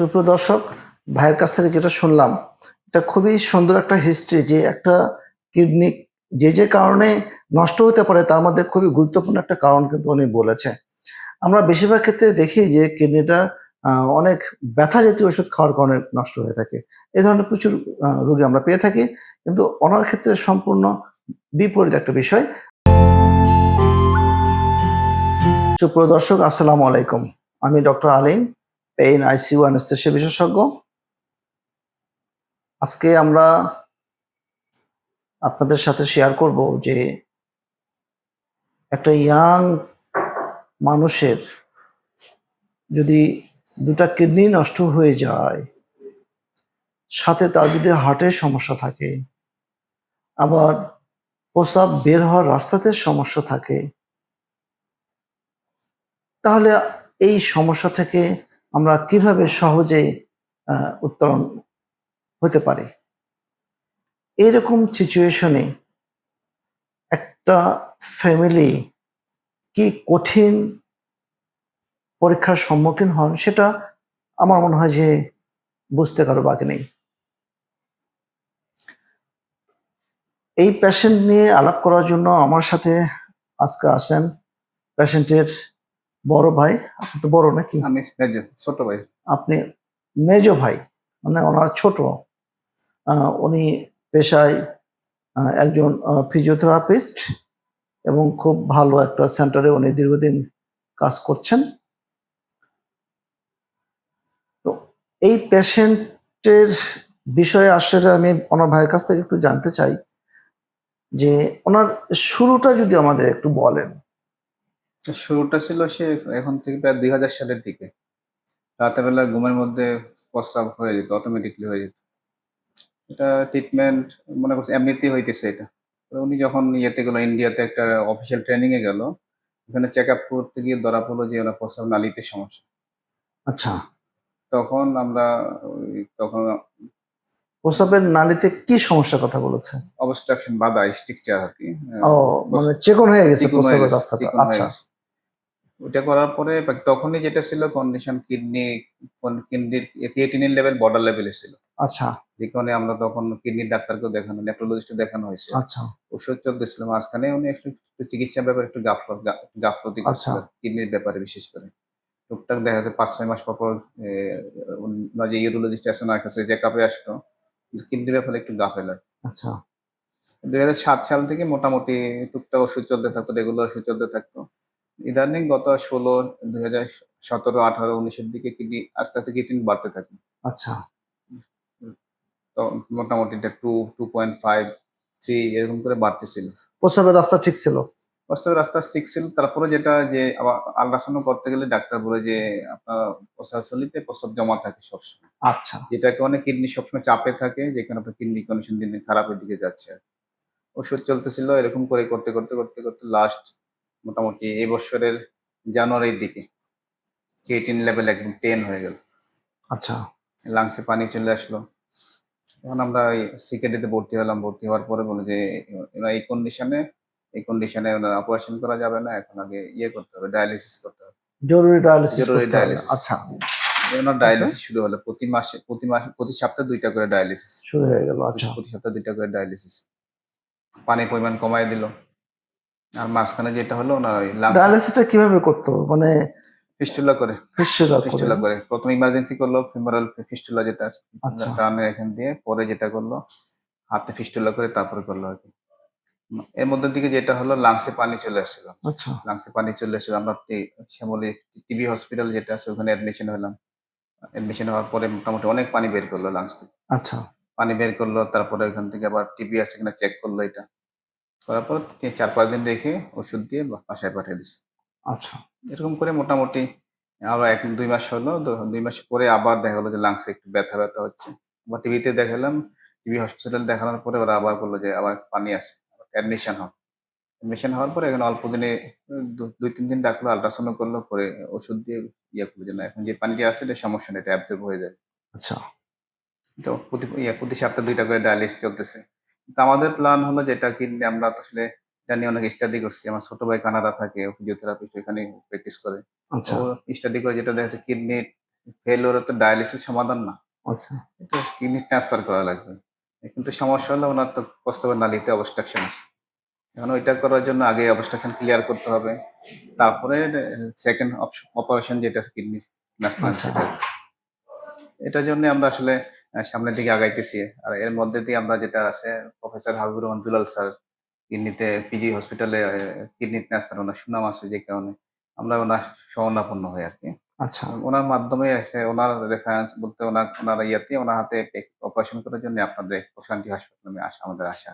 সুপ্রিয় দর্শক, ভাইয়ের কাছ থেকে যেটা শুনলাম, এটা খুবই সুন্দর একটা হিস্ট্রি যে একটা কিডনি যে যে কারণে নষ্ট হতে পারে, তার মধ্যে খুবই গুরুত্বপূর্ণ একটা কারণ কিন্তু উনি বলেছে আমরা বেশিরভাগ ক্ষেত্রে দেখি যে কিডনিটা অনেক ব্যথা জাতীয় ওষুধ খাওয়ার কারণে নষ্ট হয়ে থাকে। এই ধরনের প্রচুর রোগী আমরা পেয়ে থাকি, কিন্তু ওনার ক্ষেত্রে সম্পূর্ণ বিপরীত একটা বিষয়। সুপ্রিয় দর্শক, আসসালামু আলাইকুম। আমি doctor Alim pain ICU anaesthesia বিশেষজ্ঞ। আজকে আমরা আপনাদের সাথে শেয়ার করব যে একটা ইয়াং মানুষের যদি দুটা কিডনি নষ্ট হয়ে যায়, সাথে তার যদি হার্টের সমস্যা থাকে, আবার প্রস্রাব বের হওয়ার রাস্তাতে সমস্যা থাকে, তাহলে এই সমস্যা থেকে আমরা কীভাবে সহজে উত্তরণ হতে পারি? এইরকম সিচুয়েশনে একটা ফ্যামিলি কি কঠিন পরীক্ষার সম্মুখীন হন সেটা আমার মনে হয় যে বুঝতে কারও বাকি নেই। এই পেশেন্ট নিয়ে আলাপ করার জন্য আমার সাথে আজকে আসেন। পেশেন্টের বড় ভাই আপনি তো বড় নাকি? আমি মেজো ছোট ভাই। আপনি মেজো ভাই মানে ওনার ছোট। উনি পেশায় একজন ফিজিওথেরাপিস্ট এবং খুব ভালো একটা সেন্টারে উনি দীর্ঘদিন কাজ করছেন। তো এই পেশেন্টের বিষয়ে আসলে আমি ওনার ভাইয়ের কাছ থেকে একটু জানতে চাই যে ওনার শুরুটা যদি আমাদের একটু বলেন। শুরুটা ছিল সে এখন থেকে প্রায় দুই হাজার সালের দিকে। রাতের বেলা ঘুমের মধ্যে প্রস্তাব হয়ে যেত অটোমেটিকলি হয়ে যেত। এটা ট্রিটমেন্ট মনে করছে এমনিতেই হইতেছে এটা। উনি যখন ইয়েতে গেল ইন্ডিয়াতে একটা অফিসিয়াল ট্রেনিং এ গেল ওখানে চেক আপ করতে গিয়ে ধরা পড়ল যে ওনার প্রস্তাব নালিতে সমস্যা। আচ্ছা। তখন আমরা তখন প্রস্রাবের নালীতে কি সমস্যার কথা বলেছে? অবস্ট্রাকশন বাধা স্ট্রিকচার আর কি। ও মানে চেকন হয়ে গেছে প্রস্রাবের রাস্তাটা। আচ্ছা। ওইটা করার পরে তখনই যেটা ছিল কন্ডিশন কিডনি কিডনির ক্রিয়েটিনিন লেভেল বর্ডার লেভেলে ছিল। আচ্ছা। যে কারণে আমরা তখন কিডনির ডাক্তারকেও দেখানো নেফ্রোলজিস্ট দেখানো হয়েছে। আচ্ছা। ওষুধ চলতেছিল মাঝখানে উনি একটু চিকিৎসার ব্যাপারে একটু গাফল গাফলতি আচ্ছা। করছিল কিডনির ব্যাপারে বিশেষ করে। টুকটাক দেখা যাচ্ছে পাঁচ ছয় মাস পর পর যে ইউরোলজিস্ট আছে ওনার কাছে চেক আপে আসতো কিডনির ব্যাপারে একটু গাফেল আচ্ছা। দুই হাজার সাত সাল থেকে মোটামুটি টুকটাক ওষুধ চলতে থাকতো রেগুলার ওষুধ চলতে থাকতো। ইদানিং গত ষোলো দুই হাজার সতেরো আঠারো উনিশের দিকে কিডনি আস্তে আস্তে কিডনি বাড়তে থাকে। আচ্ছা। তো মোটামুটি এটা two two point five three এরকম করে বাড়তেছিল। প্রস্রাবের রাস্তা ঠিক ছিল? প্রস্তাবের রাস্তা ঠিক ছিল। তারপরে যেটা যে আল্ট্রাসাউন্ড করতে গেলে ডাক্তার বলে যে আপনার প্রস্তাব থলিতে প্রস্তাব জমা থাকে সবসময়। আচ্ছা। যেটাকে অনেক কিডনি সবসময় চাপে থাকে যেখানে আপনার কিডনি কন্ডিশন দিন দিন খারাপের দিকে যাচ্ছে। ওষুধ চলতেছিল এরকম করে করতে করতে করতে করতে লাস্ট মোটামুটি এই বছরের জানুয়ারির দিকে ক্রিয়েটিন লেভেল একদম টেন হয়ে গেল। আচ্ছা। লাংসে পানি চলে আসলো। তখন আমরা ওই সিকেডিতে ভর্তি হলাম। ভর্তি হওয়ার পরে বলে যে এই কন্ডিশনে এই কন্ডিশনে ওনার অপারেশন করা যাবে না এখন আগে ইয়ে করতে হবে ডায়ালিসিস করতে হবে। জরুরি ডায়ালিসিস জরুরি ডায়ালিসিস আচ্ছা। ওনার ডায়ালিসিস শুরু হলো প্রতি মাসে প্রতি মাসে প্রতি সপ্তাহে দুইটা করে ডায়ালিসিস শুরু হয়ে গেল আচ্ছা। প্রতি সপ্তাহে দুইটা করে ডায়ালিসিস পানির পরিমাণ কমায় দিল। আর মাঝখানে যেটা হলো ওনার ওই লাংস ডায়ালিসিসটা কীভাবে করতো? মানে ফিস্টুলা করে। ফিস্টুলা করে। ফিস্টুলা করে। প্রথমে ইমার্জেন্সি করল ফিমারাল ফিস্টুলা যেটা আছে, আচ্ছা। টানে এখান দিয়ে পরে যেটা করল হাতে ফিস্টুলা করে তারপরে করল আর কি। এর মধ্যে দিকে যেটা হলো লাংসে পানি চলে আসছিল। আচ্ছা। লাংসে পানি চলে আসছিল। আমরা শ্যামলী টিবি হসপিটাল যেটা আছে ওখানে অ্যাডমিশন হলাম। অ্যাডমিশন হওয়ার পরে মোটামুটি অনেক পানি বের করল লাংস থেকে। আচ্ছা। পানি বের করল তারপরে ওইখান থেকে আবার টিবি আছে কিনা চেক করল এটা। করার পর তিন- চার পাঁচ দিন রেখে ওষুধ দিয়ে বা- বাসায় পাঠিয়ে দিচ্ছে আচ্ছা। এরকম করে মোটামুটি আরও এক দুই মাস হলো। দুই মাস পরে আবার দেখা গেলো যে লাংসে একটু ব্যথা ব্যথা হচ্ছে। আবার টিভিতে দেখালাম টিভি হসপিটাল দেখানোর পরে ওরা আবার বলল যে আবার পানি আছে অ্যাডমিশন হন অ্যাডমিশন হওয়ার পরে এখন অল্প দিনে দুই তিন দিন ডাকলো আল্ট্রাসাউন্ড করল করে ওষুধ দিয়ে ইয়ে করল যে না এখন যে পানিটি আছে এটা সমস্যা নেই এটা অ্যাবজর্ব হয়ে যায় আচ্ছা। তো প্রতি ইয়ে প্রতি সপ্তাহে দুইটা করে ডায়ালিস চলতেছে। তো আমাদের প্ল্যান হলো যেটা কি আমরা আসলে এটা নিয়ে অনেক স্টাডি করছি। আমার ছোট ভাই কানাডা থাকে ফিজিওথেরাপিস্ট ওখানে প্র্যাকটিস করে। আচ্ছা। স্টাডি করে যেটা দেখা যাচ্ছে কিডনি ফেল হলে তো ডায়ালিসিস সমাধান না। আচ্ছা। এটা কিডনি ট্রান্সফার করা লাগবে। কিন্তু সমস্যা হলো ওনার তো প্রস্তাবের নালিতে অবস্ট্রাকশন আছে। এখন ওইটা করার জন্য আগে অবস্ট্রাকশন ক্লিয়ার করতে হবে। তারপরে সেকেন্ড অপারেশন যেটা আছে কিডনি ট্রান্সপ্লান্ট আচ্ছা। সেটা। এটার জন্য আমরা আসলে সামনের দিকে আগাইতেছি। আর এর মধ্যে দিয়ে আমরা যেটা আছে প্রফেসর হাবিবুর রহমান দুলাল স্যার কিডনিতে পিজি হসপিটালে কিডনি ট্রান্সফার ওনার সুনাম আছে যে কারণে আমরা ওনার শরণাপন্ন হই আর কি আচ্ছা ওনার মাধ্যমে ওনার রেফারেন্স বলতে ওনার ওনার ইয়াতে ওনার হাতে অপারেশন করার জন্য আপনাদের প্রশান্তি হাসপাতালে আসা আমাদের আসা।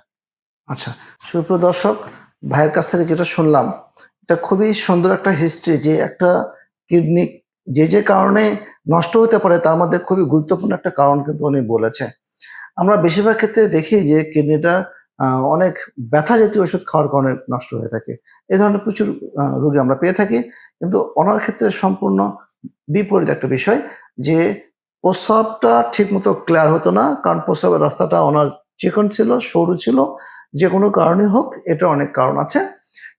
আচ্ছা সুপ্রিয় দর্শক ভাইয়ের কাছ থেকে যেটা শুনলাম এটা খুবই সুন্দর একটা হিস্ট্রি যে একটা কিডনি যে যে কারণে নষ্ট হতে পারে তার মধ্যে খুবই গুরুত্বপূর্ণ একটা কারণ কিন্তু উনি বলেছে আমরা বেশিরভাগ ক্ষেত্রে দেখি যে কিডনিটা অনেক ব্যথা জাতীয় ওষুধ খাওয়ার কারণে নষ্ট হয়ে থাকে। এ ধরনের প্রচুর রোগী আমরা পেয়ে থাকি। কিন্তু ওনার ক্ষেত্রে সম্পূর্ণ বিপরীত একটা বিষয় যে প্রস্রাবটা ঠিকমতো ক্লিয়ার হতো না, কারণ প্রস্রাবের রাস্তাটা ওনার চিকন ছিল, সরু ছিল, যে কোনো কারণে হোক, এটা অনেক কারণ আছে।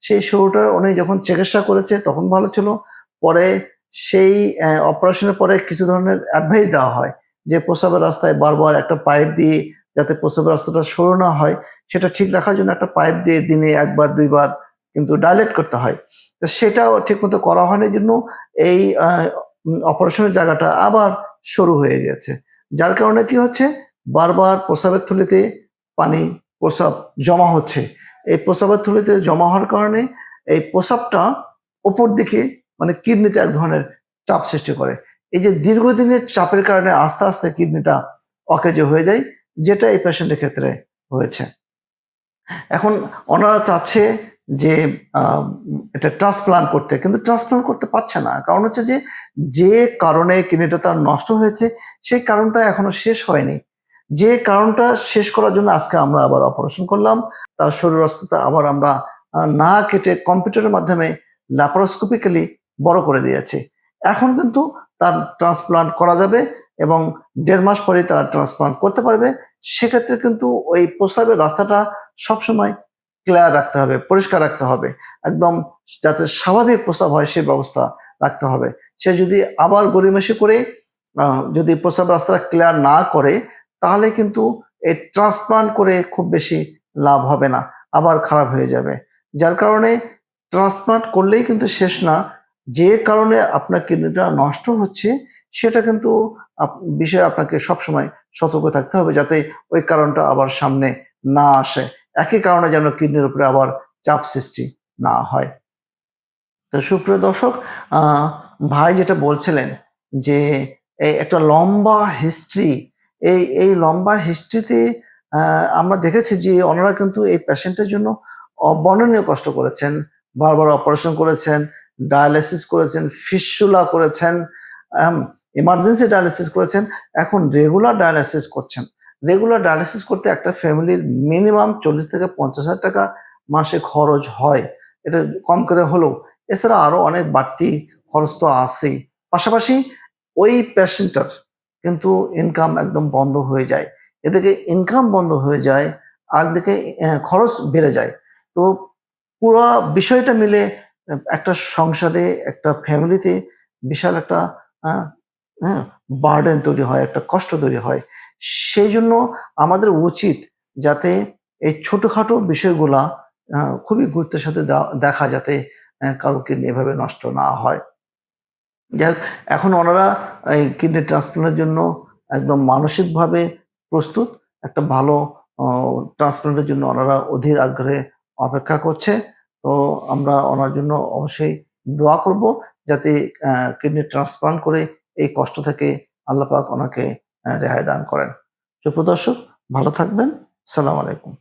সেই সরুটা উনি যখন চিকিৎসা করেছে তখন ভালো ছিল, পরে সেই অপারেশনের পরে কিছু ধরনের অ্যাডভাইস দেওয়া হয় যে প্রস্রাবের রাস্তায় বারবার একটা পাইপ দিয়ে যাতে প্রস্রাবের রাস্তাটা সরু না হয়, সেটা ঠিক রাখার জন্য একটা পাইপ দিয়ে দিনে একবার, দুইবার কিন্তু ডাইলেট করতে হয়। তো সেটাও ঠিকমতো করা হয়নি জন্য এই অপারেশনের জায়গাটা আবার সরু হয়ে গেছে। যার কারণে কি হচ্ছে? বারবার প্রস্রাবের থলিতে পানি, প্রস্রাব জমা হচ্ছে। এই প্রস্রাবের থলিতে জমা হওয়ার কারণে এই প্রস্রাবটা ওপর দিকে মানে কিডনিতে এক ধরনের চাপ সৃষ্টি করে। এই যে দীর্ঘদিনের চাপের কারণে আস্তে আস্তে কিডনিটা অকেজো হয়ে যায়, যেটা এই পেশেন্টের ক্ষেত্রে হয়েছে। এখন ওনারা চাচ্ছে যে এটা ট্রান্সপ্লান্ট করতে, কিন্তু ট্রান্সপ্লান্ট করতে পারছে না। কারণ হচ্ছে যে যে কারণে কিডনিটা তার নষ্ট হয়েছে, সেই কারণটা এখনও শেষ হয়নি। যে কারণটা শেষ করার জন্য আজকে আমরা আবার অপারেশন করলাম। তার শরীর অবস্থা আবার আমরা না কেটে কম্পিউটারের মাধ্যমে ল্যাপারোস্কোপিক্যালি বড় করে দিয়েছে। এখন কিন্তু তার ট্রান্সপ্লান্ট করা যাবে এবং দেড় মাস পরে তারা ট্রান্সপ্লান্ট করতে পারবে। সেক্ষেত্রে কিন্তু ওই প্রস্রাবের রাস্তাটা সবসময় ক্লিয়ার রাখতে হবে, পরিষ্কার রাখতে হবে। একদম যাতে স্বাভাবিক প্রস্রাব হয় সেই ব্যবস্থা রাখতে হবে। সে যদি আবার গরিমেশি করে যদি প্রস্রাব রাস্তাটা ক্লিয়ার না করে, তাহলে কিন্তু এই ট্রান্সপ্লান্ট করে খুব বেশি লাভ হবে না, আবার খারাপ হয়ে যাবে। যার কারণে ট্রান্সপ্লান্ট করলেই কিন্তু শেষ না যে কারণে আপনার কিডনিটা নষ্ট হচ্ছে, সেটা কিন্তু বিষয়ে আপনাকে সবসময় সতর্ক থাকতে হবে যাতে ওই কারণটা আবার সামনে না আসে। একই কারণে যেন কিডনির উপরে আবার চাপ সৃষ্টি না হয়। তো সুপ্রিয় দর্শক ভাই যেটা বলছিলেন যে, এই একটা লম্বা হিস্ট্রি এই এই লম্বা হিস্ট্রিতে আমরা দেখেছি যে ওনারা কিন্তু এই পেশেন্টের জন্য অবর্ণনীয় কষ্ট করেছেন, বারবার অপারেশন করেছেন ডায়ালিসিস করেছেন ফিসুলা করেছেন ইমার্জেন্সি ডায়ালিসিস করেছেন, এখন রেগুলার ডায়ালিসিস করছেন। রেগুলার ডায়ালিসিস করতে একটা ফ্যামিলির মিনিমাম চল্লিশ থেকে পঞ্চাশ হাজার টাকা মাসে খরচ হয়। এটা কম করে হলেও, এছাড়া আরও অনেক বাড়তি খরচ তো আছেই। পাশাপাশি ওই পেশেন্টার কিন্তু ইনকাম একদম বন্ধ হয়ে যায়। এদিকে ইনকাম বন্ধ হয়ে যায় আর একদিকে খরচ বেড়ে যায়। তো পুরো বিষয়টা মিলে একটা সংসারে একটা ফ্যামিলিতে বিশাল একটা হ্যাঁ বার্ডেন তৈরি হয় একটা কষ্ট তৈরি হয়। সেই জন্য আমাদের উচিত যাতে এই ছোটোখাটো বিষয়গুলা খুবই গুরুত্বের সাথে দেখা যাতে কারও কিডনি এভাবে নষ্ট না হয়। যাই হোক, এখন ওনারা এই কিডনি ট্রান্সপ্লান্টের জন্য একদম মানসিকভাবে প্রস্তুত। একটা ভালো ট্রান্সপ্লান্টের জন্য ওনারা অধীর আগ্রহে অপেক্ষা করছে। তো আমরা ওনার জন্য অবশ্যই দোয়া করব যাতে কিডনি ট্রান্সপ্লান্ট করে এই কষ্ট থেকে আল্লাপাক ওনাকে রেহাই দান করেন। সুপ্রদর্শক ভালো থাকবেন। সালাম আলাইকুম।